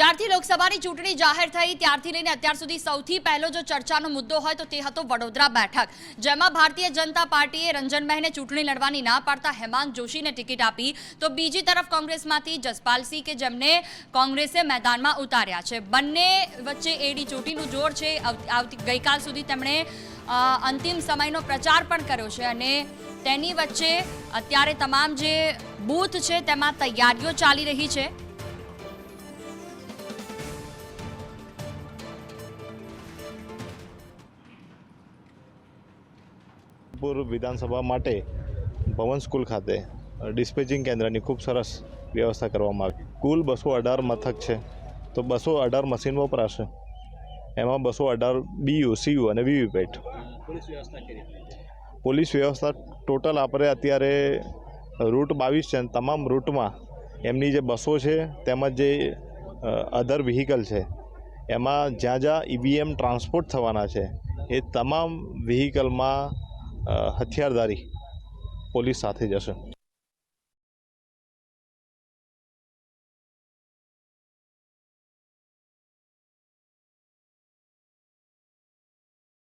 જ્યારથી લોકસભાની ચૂંટણી જાહેર થઈ, ત્યારથી લઈને અત્યાર સુધી સૌથી પહેલો જો ચર્ચાનો મુદ્દો હોય તો તે હતો વડોદરા બેઠક, જેમાં ભારતીય જનતા પાર્ટીએ રંજનબહેને ચૂંટણી લડવાની ના પાડતા હેમાંગ જોશીને ટિકિટ આપી. તો બીજી તરફ કોંગ્રેસમાંથી જસપાલસિંહ કે જેમને કોંગ્રેસે મેદાનમાં ઉતાર્યા છે. બંને વચ્ચે એડી ચોટીનું જોર છે. આવતી, ગઈકાલ સુધી તેમણે અંતિમ સમયનો પ્રચાર પણ કર્યો છે અને તેની વચ્ચે અત્યારે તમામ જે બૂથ છે તેમાં તૈયારીઓ ચાલી રહી છે. પૂર વિધાનસભા માટે ભવન સ્કૂલ ખાતે ડિસ્પેચિંગ કેન્દ્રની ખૂબ સરસ વ્યવસ્થા કરવામાં આવી. કુલ બસો અઢાર મથક છે. તો બસો અઢાર મશીન વપરાશે. એમાં બસો અઢાર બીયુ સીયુ અને વીવીપેટ પોલીસ વ્યવસ્થા ટોટલ આપણે અત્યારે રૂટ બાવીસ છે અને તમામ રૂટમાં એમની જે બસો છે તેમજ જે અધર વ્હીકલ છે એમાં જ્યાં જ્યાં ઈવીએમ ટ્રાન્સપોર્ટ થવાના છે એ તમામ વ્હીકલમાં હથિયારધારી પોલીસ સાથે જશે